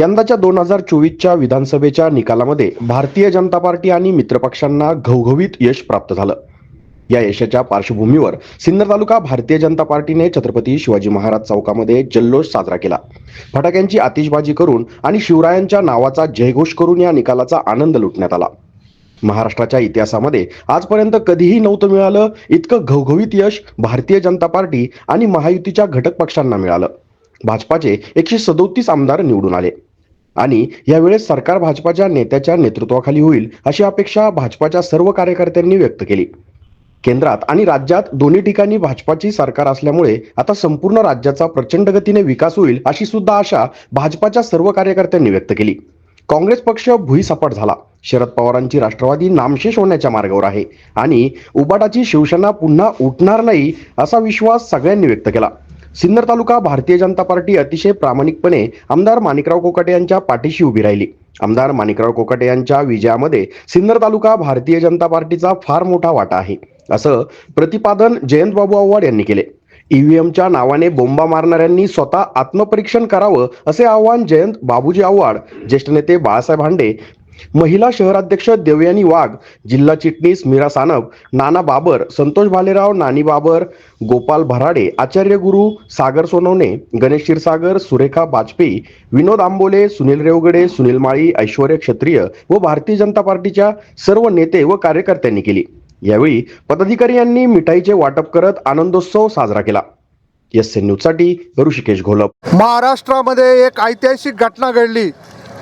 यंदाच्या दोन हजार चोवीसच्या विधानसभेच्या निकालामध्ये भारतीय जनता पार्टी आणि मित्रपक्षांना घवघवीत यश प्राप्त झालं. या यशाच्या पार्श्वभूमीवर सिन्नर तालुका भारतीय जनता पार्टीने छत्रपती शिवाजी महाराज चौकामध्ये जल्लोष साजरा केला. फटाक्यांची आतिषबाजी करून आणि शिवरायांच्या नावाचा जयघोष करून या निकालाचा आनंद लुटण्यात आला. महाराष्ट्राच्या इतिहासामध्ये आजपर्यंत कधीही नव्हतं मिळालं इतकं घवघवीत यश भारतीय जनता पार्टी आणि महायुतीच्या घटक पक्षांना मिळालं. भाजपाचे एकशे सदोतीस आमदार निवडून आले. आणि यावेळेस सरकार भाजपाच्या नेत्याच्या नेतृत्वाखाली होईल अशी अपेक्षा भाजपाच्या सर्व कार्यकर्त्यांनी व्यक्त केली. केंद्रात आणि राज्यात दोन्ही ठिकाणी भाजपाची सरकार असल्यामुळे आता संपूर्ण राज्याचा प्रचंड गतीने विकास होईल अशी सुद्धा आशा भाजपाच्या सर्व कार्यकर्त्यांनी व्यक्त केली. काँग्रेस पक्ष भुईसपाट झाला. शरद पवारांची राष्ट्रवादी नामशेष होण्याच्या मार्गावर आहे आणि उबाटाची शिवसेना पुन्हा उठणार नाही असा विश्वास सगळ्यांनी व्यक्त केला. सिन्नर तालुका भारतीय जनता पार्टी अतिशय प्रामाणिकपणे आमदार माणिकराव कोकाटे यांच्या पाठीशी उभी राहिली. आमदार माणिकराव कोकाटे यांच्या विजयामध्ये सिन्नर तालुका भारतीय जनता पार्टीचा फार मोठा वाटा आहे असं प्रतिपादन जयंत बाबू आव्हाड यांनी केले. ईव्हीएमच्या नावाने बोंबा मारणाऱ्यांनी स्वतः आत्मपरीक्षण करावं असे आवाहन जयंत बाबूजी आव्हाड ज्येष्ठ नेते बाळासाहेब हांडे महिला शहराध्यक्ष देवयानी वाघ जिल्हा चिटणीस मीरा सानप नाना बाबर संतोष भालेराव नानी बाबर गोपाल भराडे आचार्य गुरु सागर सोनवणे गणेश क्षीरसागर सुरेखा बाजपेयी विनोद आंबोले सुनील रेवगडे सुनील माळी ऐश्वर्य क्षत्रिय व भारतीय जनता पार्टीच्या सर्व नेते व कार्यकर्त्यांनी केली. यावेळी पदाधिकारी यांनी मिठाईचे वाटप करत आनंदोत्सव साजरा केला. एस एन न्यूजसाठी ऋषिकेश घोलप. महाराष्ट्रामध्ये एक ऐतिहासिक घटना घडली.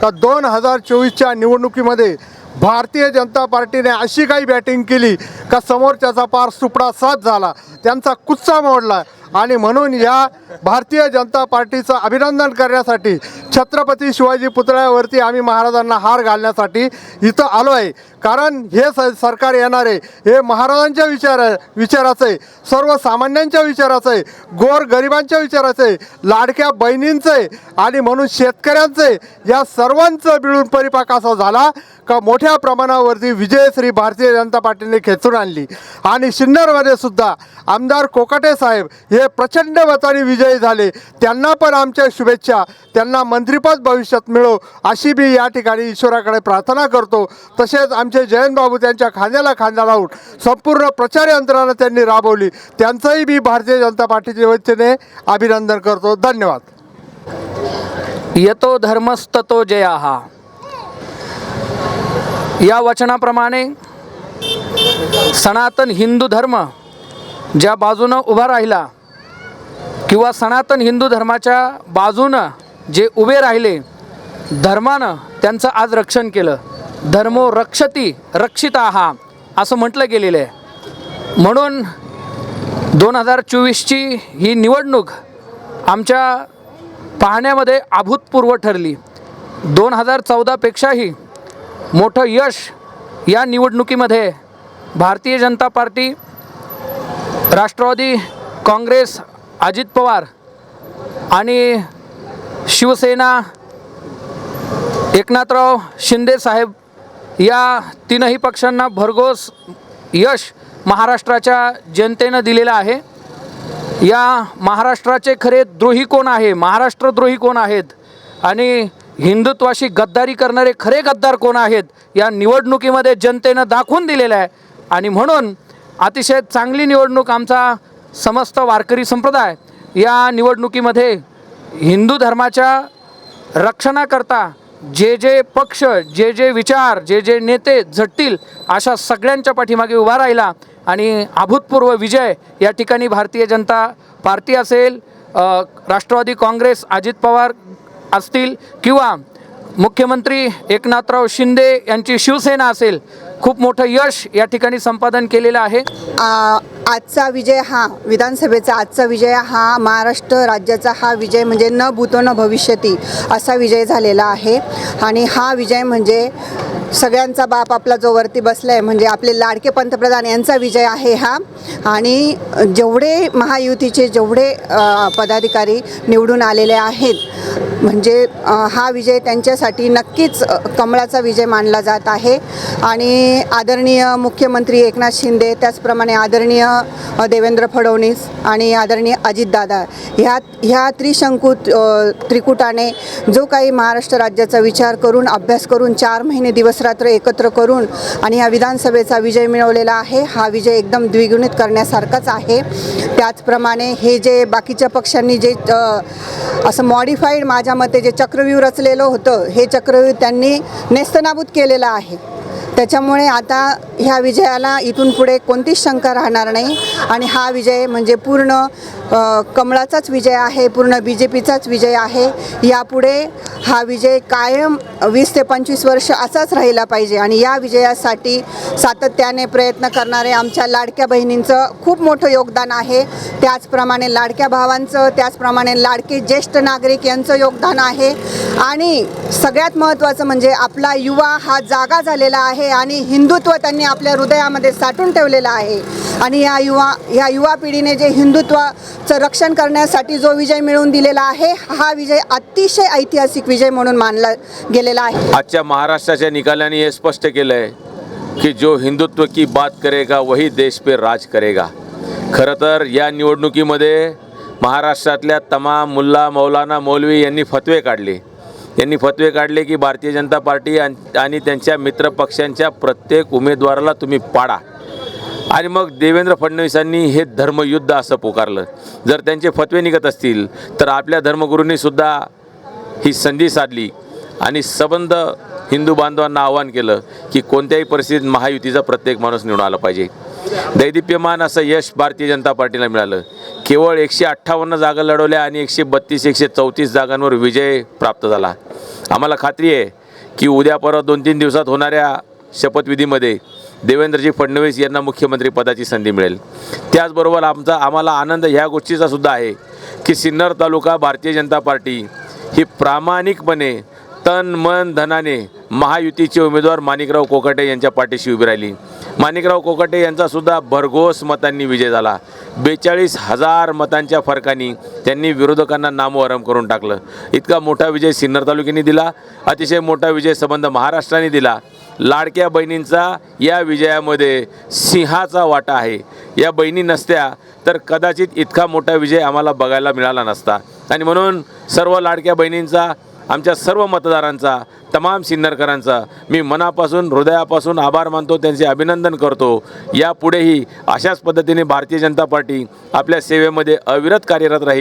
का दोन हजार चोवीसच्या निवडणुकीमध्ये भारतीय जनता पार्टीने अशी काही बॅटिंग केली का समोरच्याचा पार सुपडा साथ झाला. त्यांचा कुच्चा मोडला आणि म्हणून या भारतीय जनता पार्टीचं अभिनंदन करण्यासाठी छत्रपती शिवाजी पुतळ्यावरती आम्ही महाराजांना हार घालण्यासाठी इथं आलो आहे कारण हे स सरकार येणारे हे महाराजांच्या विचार विचाराचं आहे सर्वसामान्यांच्या विचाराचं आहे गोर गरिबांच्या विचाराचं आहे लाडक्या बहिणींचं आहे आणि म्हणून शेतकऱ्यांचं आहे या सर्वांचं मिळून परिपाक असा झाला. का मोठ्या प्रमाणावरती विजयश्री भारतीय जनता पार्टीने खेचून आणली. आणि सिन्नरमध्ये सुद्धा आमदार कोकाटे साहेब हे प्रचंड मताने विजयी झाले. त्यांना पण आमच्या शुभेच्छा. त्यांना मंत्रिपद भविष्यात मिळो अशी मी या ठिकाणी ईश्वराकडे प्रार्थना करतो. तसेच आमचे जयंत बाबू त्यांच्या खांद्याला खांदा लावून संपूर्ण प्रचार यंत्रणा त्यांनी राबवली. त्यांचंही मी भारतीय जनता पार्टीच्या वतीने अभिनंदन करतो. धन्यवाद. यतो धर्मस्ततो जया. हा या वचनाप्रमाणे सनातन हिंदू धर्म ज्या बाजूनं उभा राहिला किंवा सनातन हिंदू धर्माच्या बाजूनं जे उभे राहिले धर्मानं त्यांचं आज रक्षण केलं. धर्मो रक्षती रक्षिता हा असं म्हटलं गेलेलं आहे. म्हणून दोन हजार चोवीसची ही निवडणूक आमच्या पाहण्यामध्ये अभूतपूर्व ठरली. दोन हजार चौदापेक्षाही मोठं यश या निवडणुकीमध्ये भारतीय जनता पार्टी राष्ट्रवादी काँग्रेस अजित पवार आणि शिवसेना एकनाथराव शिंदे साहेब या तीनही पक्षांना भरघोस यश महाराष्ट्राच्या जनतेनं दिलेलं आहे. या महाराष्ट्राचे खरे द्रोही कोण आहे? महाराष्ट्रद्रोही कोण आहेत? आणि हिंदुत्वाशी गद्दारी करणारे खरे गद्दार कोण आहेत या निवडणुकीमध्ये जनतेनं दाखवून दिलेलं आहे. आणि म्हणून अतिशय चांगली निवडणूक आमचा समस्त वारकरी संप्रदाय या निवडणुकीमध्ये हिंदू धर्माच्या रक्षणाकरता जे जे पक्ष जे जे विचार जे जे नेते झटतील अशा सगळ्यांच्या पाठीमागे उभा राहिला. आणि अभूतपूर्व विजय या ठिकाणी भारतीय जनता पार्टी असेल राष्ट्रवादी काँग्रेस अजित पवार असतील किंवा मुख्यमंत्री एकनाथराव शिंदे यांची शिवसेना असेल खूप मोठं यश या ठिकाणी संपादन केलेलं आहे. आजचा विजय हा विधानसभेचा आजचा विजय हा महाराष्ट्र राज्याचा हा विजय म्हणजे न भूतो न भविष्यती असा विजय झालेला आहे. आणि हा विजय म्हणजे सगळ्यांचा बाप आपला जो वरती बसला आहे म्हणजे आपले लाडके पंतप्रधान यांचा विजय आहे हा. आणि जेवढे महायुतीचे जेवढे पदाधिकारी निवडून आलेले आहेत म्हणजे हा विजय त्यांच्यासाठी नक्कीच कमळाचा विजय मानला जात आहे. आणि आदरणीय मुख्यमंत्री एकनाथ शिंदे त्याचप्रमाणे आदरणीय देवेंद्र फडणवीस आणि आदरणीय अजितदादा ह्या ह्या त्रिशंकू त्रिकुटाने जो काही महाराष्ट्र राज्याचा विचार करून अभ्यास करून चार महिने दिवसरात्र एकत्र करून आणि ह्या विधानसभेचा विजय मिळवलेला आहे हा विजय एकदम द्विगुणित करण्यासारखाच आहे. त्याचप्रमाणे हे जे बाकीच्या पक्षांनी जे असं मॉडिफाईड माझ्या मते जे चक्रव्यूह रचलेलं होतं हे चक्रव्यूह त्यांनी नेस्तनाबूत केलेलं आहे. त्याच्यामुळे आता ह्या विजयाला इथून पुढे कोणतीच शंका राहणार नाही. आणि हा विजय म्हणजे पूर्ण कमळाचाच विजय आहे पूर्ण बी जे पीचाच विजय आहे. यापुढे हा विजय कायम वीस ते पंचवीस वर्ष असाच राहिला पाहिजे. आणि या विजयासाठी सातत्याने प्रयत्न करणारे आमच्या लाडक्या बहिणींचं खूप मोठं योगदान आहे. त्याचप्रमाणे लाडक्या भावांचं त्याचप्रमाणे लाडके ज्येष्ठ नागरिक यांचं योगदान आहे. आणि सगळ्यात महत्त्वाचं म्हणजे आपला युवा हा जागा झालेला आहे. आणि हिंदुत्व त्यांनी आपल्या हृदयामध्ये साठून ठेवलेलं आहे. आणि या युवा या युवा पिढीने जे हिंदुत्वाचं रक्षण करण्यासाठी जो विजय मिळवून दिलेला आहे हा विजय अतिशय ऐतिहासिक विजय म्हणून मानला गेलेला आहे. आजच्या महाराष्ट्राच्या निकालाने हे स्पष्ट केलं आहे की जो हिंदुत्व की बात करेगा वही देश पे राज करेगा. खरं तर या निवडणुकीमध्ये महाराष्ट्रातल्या तमाम मुल्ला मौलाना मौलवी यांनी फतवे काढले. यांनी फतवे काढले की भारतीय जनता पार्टी आणि आणि त्यांच्या मित्रपक्षांच्या प्रत्येक उमेदवाराला तुम्ही पाडा. आणि मग देवेंद्र फडणवीसांनी हे धर्मयुद्ध असं पुकारलं. जर त्यांचे फतवे निघत असतील तर आपल्या धर्मगुरूंनी सुद्धा ही संधी साधली आणि सबंध हिंदू बांधवांना आवाहन केलं की कोणत्याही परिस्थितीत महायुतीचा प्रत्येक माणूस निवडून आला पाहिजे. दैदिप्यमान असं यश भारतीय जनता पार्टीला मिळालं. केवळ एकशे अठ्ठावन्न जागा लढवल्या आणि एकशे बत्तीस एकशे चौतीस जागांवर विजय प्राप्त झाला. आम्हाला खात्री आहे की उद्या परत दोन तीन दिवसात होणाऱ्या शपथविधीमध्ये देवेंद्रजी फडणवीस यांना मुख्यमंत्री पदाची संधी मिळेल. त्याचबरोबर आमचा आम्हाला आनंद ह्या गोष्टीचा सुद्धा आहे की सिन्नर तालुका भारतीय जनता पार्टी ही प्रामाणिकपणे तन मन धनाने महायुतीचे उमेदवार माणिकराव कोकाटे यांच्या पाठीशी उभी राहिली. माणिकराव कोकाटे यांचासुद्धा भरघोस मतांनी विजय झाला. बेचाळीस हजार मतांच्या फरकाने त्यांनी विरोधकांना नामोहरम करून टाकलं. इतका मोठा विजय सिन्नर तालुक्याने दिला. अतिशय मोठा विजय संबंध महाराष्ट्राने दिला. लाडक्या बहिणींचा या विजयामध्ये सिंहाचा वाटा आहे. या बहिणी नसत्या तर कदाचित इतका मोठा विजय आम्हाला बघायला मिळाला नसता. आणि म्हणून सर्व लाडक्या बहिणींचा आमच्या सर्व मतदारांचा तमाम सिन्नरकरांचा मी मनापासून हृदयापासून आभार मानतो त्यांचे अभिनंदन करतो. यापुढेही अशाच पद्धतीने भारतीय जनता पार्टी आपल्या सेवेमध्ये अविरत कार्यरत राहील.